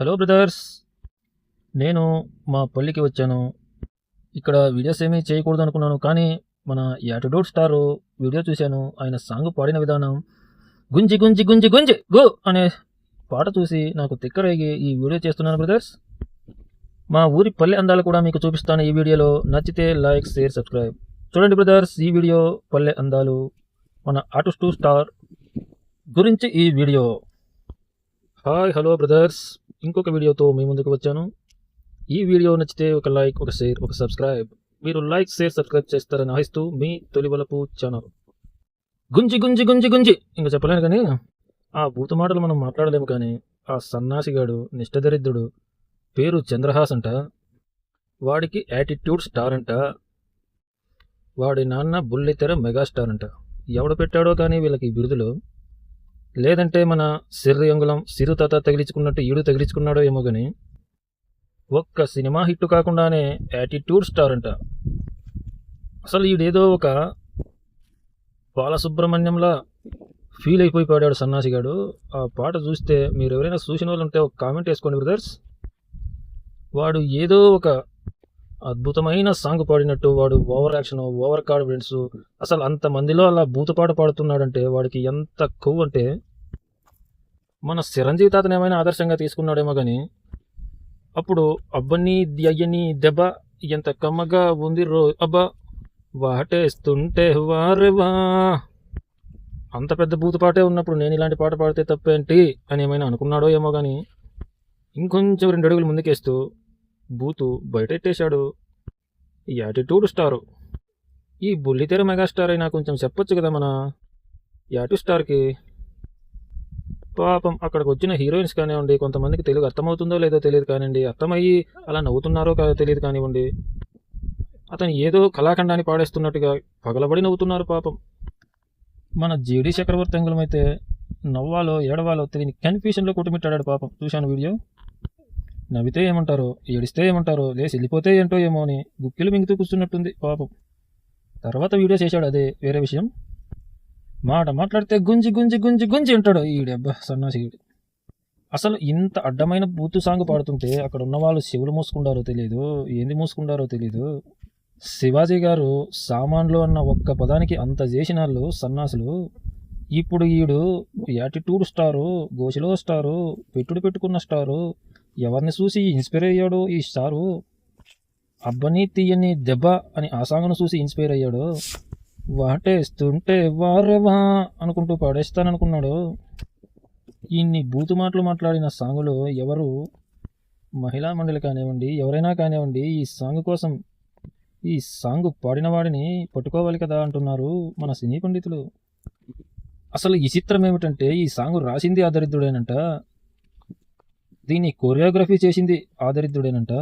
Hello brothers నేను మా పల్లికి వచ్చాను. ఇక్కడ వీడియోస్ ఏమీ చేయకూడదు అనుకున్నాను కానీ మన యాటిట్యూడ్ స్టార్ వీడియో చూశాను. ఆయన సాంగ్ పాడిన విధానం గుంజి గుంజి గుంజి గుంజి గో అనే పాట చూసి నాకు తిక్కరేగి ఈ వీడియో చేస్తున్నాను బ్రదర్స్ మా ఊరి పల్లె అందాలు కూడా మీకు చూపిస్తాను ఈ వీడియోలో నచ్చితే లైక్ షేర్ సబ్స్క్రైబ్ చూడండి బ్రదర్స్ ఈ వీడియో పల్లె అందాలు మన ఆర్టిస్ట్ స్టార్ గురించి ఈ వీడియో హాయ్ హలో బ్రదర్స్ ఇంకొక వీడియోతో మీ ముందుకు వచ్చాను. ఈ వీడియో నచ్చితే ఒక లైక్ ఒక షేర్ ఒక సబ్స్క్రైబ్. మీరు లైక్ షేర్ సబ్స్క్రైబ్ చేస్తారని ఆహిస్తూ మీ తొలివలపు ఛానల్. గుంజి గుంజి గుంజి గుంజి. ఇంకా చెప్పలేను కానీ ఆ బూత మాటలు మనం మాట్లాడలేము కానీ ఆ సన్నాసిగాడు నిష్టదరిద్రుడు పేరు చంద్రహాస్ అంట. వాడికి యాటిట్యూడ్ స్టార్ అంట. వాడి నాన్న బుల్లితెర మెగాస్టార్ అంట. ఎవడు పెట్టాడో కానీ వీళ్ళకి బిరుదులు లేదంటే మన సిర్రి అంగుళం సిరు తాత తగిలించుకున్నట్టు ఈడు తగిలించుకున్నాడో ఏమో కానీ ఒక్క సినిమా హిట్ కాకుండానే యాటిట్యూడ్ స్టార్ అంట అసలు ఈడేదో ఒక బాలసుబ్రహ్మణ్యంలా ఫీల్ అయిపోయి పాడాడు సన్నాసిగాడు ఆ పాట చూస్తే మీరు ఎవరైనా చూసిన వాళ్ళు ఉంటే ఒక కామెంట్ వేసుకోండి బ్రదర్స్. వాడు ఏదో ఒక అద్భుతమైన సాంగ్ పాడినట్టు వాడు ఓవర్ యాక్షన్ ఓవర్ కాన్ఫిడెన్స్ అసలు అంత మందిలో అలా బూతపాట పాడుతున్నాడంటే వాడికి ఎంత కొవ్వు అంటే మన చిరంజీవి తాతను ఏమైనా ఆదర్శంగా తీసుకున్నాడేమో కానీ అప్పుడు అబ్బని అయ్యని దెబ్బ ఎంత కమ్మగా ఉంది రో అబ్బా వాటేస్తుంటే వారెవా అంత పెద్ద బూతుపాటే ఉన్నప్పుడు నేను ఇలాంటి పాట పాడితే తప్పేంటి అని ఏమైనా అనుకున్నాడో ఏమో కానీ ఇంకొంచెం రెండు అడుగులు ముందుకేస్తూ బూతు బయటెట్టేశాడు. Attitude star. ఈ బుల్లితెర మెగాస్టార్ అయినా కొంచెం చెప్పొచ్చు కదా మన? యాటి స్టార్కి పాపం అక్కడికి వచ్చిన హీరోయిన్స్ కానివ్వండి కొంతమందికి తెలుగు అర్థమవుతుందో లేదో తెలియదు కానివ్వండి అర్థమయ్యి అలా నవ్వుతున్నారో కాదో తెలియదు కానివ్వండి. అతను ఏదో కళాఖండాన్ని పాడేస్తున్నట్టుగా పగలబడి నవ్వుతున్నారు పాపం. మన జేడి చక్రవర్తి అంగులం అయితే నవ్వాలో ఏడవాలో తెలియని కన్ఫ్యూషన్లో కొట్టుమిట్టాడు పాపం. చూశాను వీడియో? నవ్వితే ఏమంటారో ఏడిస్తే ఏమంటారో లేచి వెళ్ళిపోతే ఏంటో ఏమో అని గుక్కిలు మింగుతూ కూర్చున్నట్టుంది పాపం. తర్వాత వీడియో చేశాడు అదే వేరే విషయం. మాట మాట్లాడితే గుంజి గుంజి గుంజి గుంజి ఉంటాడు. ఈడబ్బా సన్నాసిగుడు అసలు ఇంత అడ్డమైన బూతు సాంగ్ పాడుతుంటే అక్కడ ఉన్న వాళ్ళు శివులు మూసుకుంటారో తెలియదు ఏంది మూసుకుంటారో తెలియదు శివాజీ గారు సామాన్లు అన్న ఒక్క పదానికి అంత చేసిన వాళ్ళు సన్నాసులు. ఇప్పుడు ఈడు యాటిట్యూడ్ స్టారు గోచిలో స్టారు పెట్టుడు పెట్టుకున్న స్టారు ఎవరిని చూసి ఇన్స్పైర్ అయ్యాడు ఈ స్టారు? అబ్బని తీయని దెబ్బ అని ఆ సాంగ్ను చూసి ఇన్స్పైర్ అయ్యాడు. వాటేస్తుంటే వారవా అనుకుంటూ పాడేస్తాననుకున్నాడు. ఇన్ని బూతు మాటలు మాట్లాడిన సాంగులో ఎవరు మహిళా మండలి కానివ్వండి ఎవరైనా కానివ్వండి ఈ సాంగ్ కోసం ఈ సాంగ్ పాడిన వాడిని పట్టుకోవాలి కదా అంటున్నారు మన సినీ పండితులు. అసలు ఈ చిత్రం ఏమిటంటే ఈ సాంగ్ రాసింది ఆదరిద్రుడేనంట. దీన్ని కొరియోగ్రఫీ చేసింది ఆదరిద్రుడేనంట.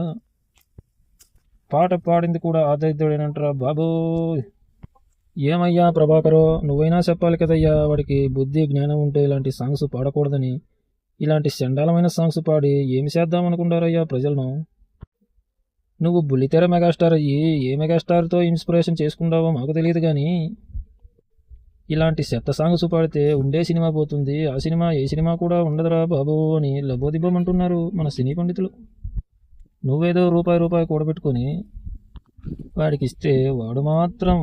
పాట పాడింది కూడా ఆదరిద్రుడేనంటారా బాబోయ్. ఏమయ్యా ప్రభాకరో నువ్వైనా చెప్పాలి కదయ్యా వాడికి బుద్ధి జ్ఞానం ఉంటే ఇలాంటి సాంగ్స్ పాడకూడదని. ఇలాంటి చండాలమైన సాంగ్స్ పాడి ఏమి చేద్దాం అనుకుంటారయ్యా ప్రజలను? నువ్వు బుల్లితెర మెగాస్టార్ అయ్యి ఏ మెగాస్టార్తో ఇన్స్పిరేషన్ చేసుకుంటావో మాకు తెలియదు కానీ ఇలాంటి చెత్త సాంగ్స్ పాడితే ఉండే సినిమా పోతుంది ఆ సినిమా ఏ సినిమా కూడా ఉండదురా బాబు అని లబోదిబ్బమంటున్నారు మన సినీ పండితులు. నువ్వేదో రూపాయి రూపాయి కూడబెట్టుకొని వాడికి ఇస్తే వాడు మాత్రం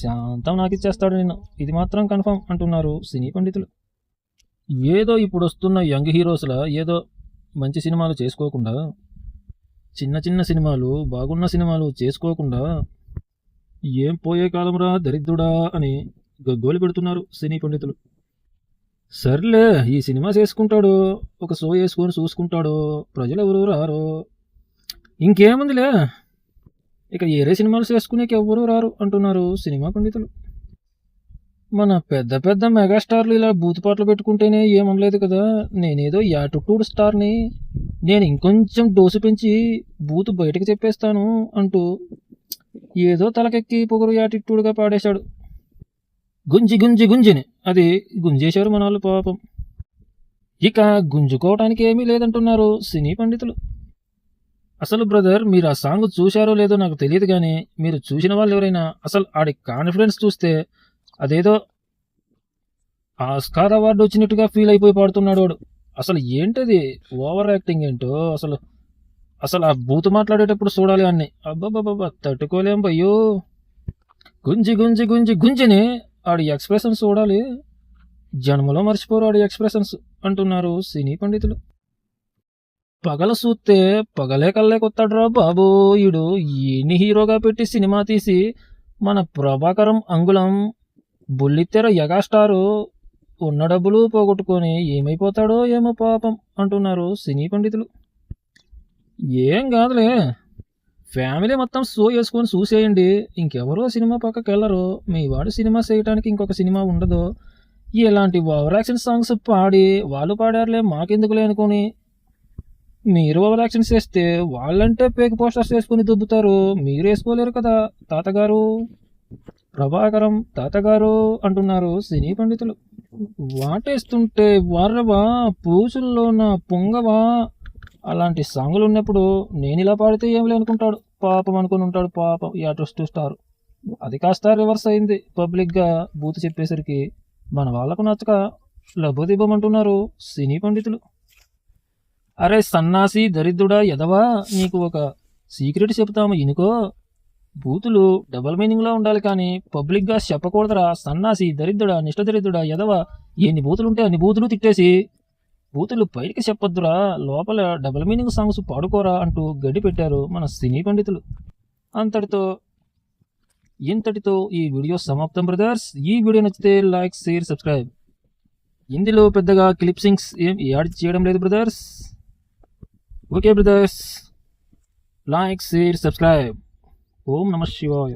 శాంతం నాకు ఇచ్చేస్తాడు నిన్ను. ఇది మాత్రం కన్ఫర్మ్ అంటున్నారు సినీ పండితులు. ఏదో ఇప్పుడు వస్తున్న యంగ్ హీరోస్లా ఏదో మంచి సినిమాలు చేసుకోకుండా చిన్న చిన్న సినిమాలు బాగున్న సినిమాలు చేసుకోకుండా ఏం పోయే కాలంరా దరిద్రుడా అని గగ్గోలు పెడుతున్నారు సినీ పండితులు. సర్లే ఈ సినిమా చేసుకుంటాడు ఒక షో వేసుకొని చూసుకుంటాడు ప్రజలు ఎవరు రారు? ఇంకేముందిలే? ఇక ఏరే సినిమాలు చేసుకునేకి ఎవ్వరూ రారు అంటున్నారు సినిమా పండితులు. మన పెద్ద పెద్ద మెగాస్టార్లు ఇలా బూతుపాట్లు పెట్టుకుంటేనే ఏమనలేదు కదా? నేనేదో యాటిట్యూడ్ స్టార్ని. నేను ఇంకొంచెం డోసు పెంచి బూత్ బయటకు చెప్పేస్తాను అంటూ ఏదో తలకెక్కి పొగరు యాటిట్యూడ్గా పాడేశాడు. గుంజి గుంజి గుంజిని. అది గుంజేశారు మన వాళ్ళు పాపం. ఇక గుంజుకోవటానికి ఏమీ లేదంటున్నారు సినీ పండితులు. అసలు బ్రదర్ మీరు ఆ సాంగ్ చూశారో లేదో నాకు తెలియదు కానీ మీరు చూసిన వాళ్ళు ఎవరైనా అసలు ఆడి కాన్ఫిడెన్స్ చూస్తే అదేదో ఆస్కార్ అవార్డు వచ్చినట్టుగా ఫీల్ అయిపోయి పాడుతున్నాడు వాడు. అసలు ఏంటది? ఓవర్ యాక్టింగ్ ఏంటో? అసలు అసలు ఆ బూతు మాట్లాడేటప్పుడు చూడాలి అన్ని. అబ్బాబాబా తట్టుకోలేం భయ్యో. గుంజి గుంజి గుంజి గుంజిని ఆడి ఎక్స్ప్రెషన్స్ చూడాలి. జన్మలో మర్చిపోరు ఆడి ఎక్స్ప్రెషన్స్ అంటున్నారు సినీ పండితులు. పగల చూస్తే పగలే కల్లేకొత్తాడ్రా బాబు. ఈడు ఎన్ని హీరోగా పెట్టి సినిమా తీసి మన ప్రభాకరం అంగుళం బుల్లిత్తెర ఎగాస్టారు ఉన్న డబ్బులు పోగొట్టుకొని ఏమైపోతాడో ఏమో పాపం అంటున్నారు సినీ పండితులు. ఏం కాదులే. ఫ్యామిలీ మొత్తం షో వేసుకొని చూసేయండి. ఇంకెవరో సినిమా పక్కకి వెళ్ళరు మీ వాడు సినిమా చేయడానికి ఇంకొక సినిమా ఉండదు. ఇలాంటి ఓవరాక్షన్ సాంగ్స్ పాడి వాళ్ళు పాడారులే మాకెందుకులే అనుకొని మీరు ఓవర్ యాక్షన్ చేస్తే వాళ్ళంటే పేక్ పోస్టర్స్ వేసుకుని దుబ్బుతారు. మీరు వేసుకోలేరు కదా తాతగారు. ప్రభాకరం తాతగారు అంటున్నారు సినీ పండితులు. వాటేస్తుంటే వర్రవా పూసుల్లోన పొంగవా? అలాంటి సాంగులు ఉన్నప్పుడు నేను ఇలా పాడితే ఏమిలే అనుకుంటాడు పాపం అనుకుని ఉంటాడు పాపం ఈ ట్విస్ట్ స్టార్ అది కాస్త రివర్స్ అయింది. పబ్లిక్గా బూత్ చెప్పేసరికి మన వాళ్ళకు నచ్చక లబ్బోదిబ్బమంటున్నారు సినీ పండితులు. అరే సన్నాసి దరిద్రుడా ఎదవా నీకు ఒక సీక్రెట్ చెప్తాము ఇనుకో. బూతులు డబల్ మీనింగ్లో ఉండాలి కానీ పబ్లిక్గా చెప్పకూడదురా. సన్నాసి దరిద్రుడా నిష్ట దరిద్రుడా ఎదవా ఎన్ని బూతులుంటే అన్ని బూతులు తిట్టేసి. బూతులు బయటికి చెప్పొద్దురా లోపల డబల్ మీనింగ్ సాంగ్స్ పాడుకోరా అంటూ గడ్డి పెట్టారు మన సినీ పండితులు. అంతటితో ఇంతటితో ఈ వీడియో సమాప్తం బ్రదర్స్. ఈ వీడియో నచ్చితే లైక్ షేర్ సబ్స్క్రైబ్. ఇందులో పెద్దగా క్లిప్సింగ్స్ ఏం యాడ్ చేయడం లేదు brothers. Okay brothers like share subscribe ఓం నమ శివాయ